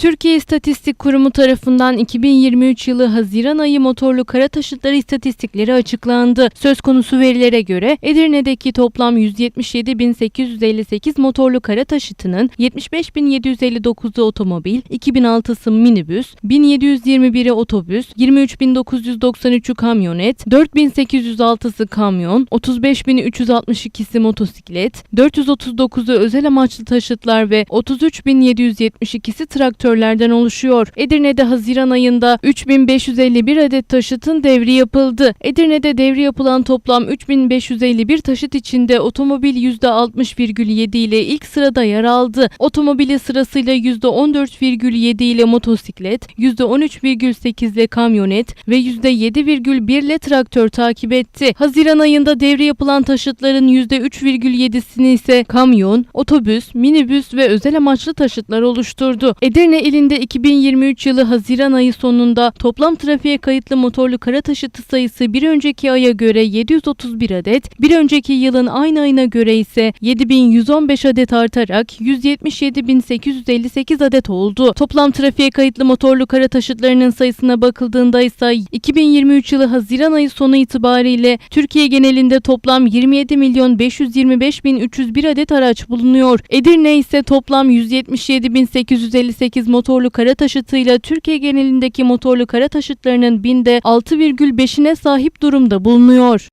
Türkiye İstatistik Kurumu tarafından 2023 yılı Haziran ayı motorlu kara taşıtları istatistikleri açıklandı. Söz konusu verilere göre Edirne'deki toplam 177.858 motorlu kara taşıtının 75.759'u otomobil, 2006'sı minibüs, 1721'i otobüs, 23.993'ü kamyonet, 4.806'sı kamyon, 35.362'si motosiklet, 439'u özel amaçlı taşıtlar ve 33.772'si traktörlerden oluşuyor. Edirne'de Haziran ayında 3551 adet taşıtın devri yapıldı. Edirne'de devri yapılan toplam 3551 taşıt içinde otomobil %60,7 ile ilk sırada yer aldı. Otomobili sırasıyla %14,7 ile motosiklet, %13,8 ile kamyonet ve %7,1 ile traktör takip etti. Haziran ayında devri yapılan taşıtların %3,7'sini ise kamyon, otobüs, minibüs ve özel amaçlı taşıtlar oluşturdu. Edirne ilinde 2023 yılı Haziran ayı sonunda toplam trafiğe kayıtlı motorlu kara taşıtı sayısı bir önceki aya göre 731 adet, bir önceki yılın aynı ayına göre ise 7115 adet artarak 177.858 adet oldu. Toplam trafiğe kayıtlı motorlu kara taşıtlarının sayısına bakıldığında ise 2023 yılı Haziran ayı sonu itibariyle Türkiye genelinde toplam 27 milyon 525 bin 301 adet araç bulunuyor. Edirne ise toplam 177.858 motorlu kara taşıtıyla Türkiye genelindeki motorlu kara taşıtlarının binde 6,5'ine sahip durumda bulunuyor.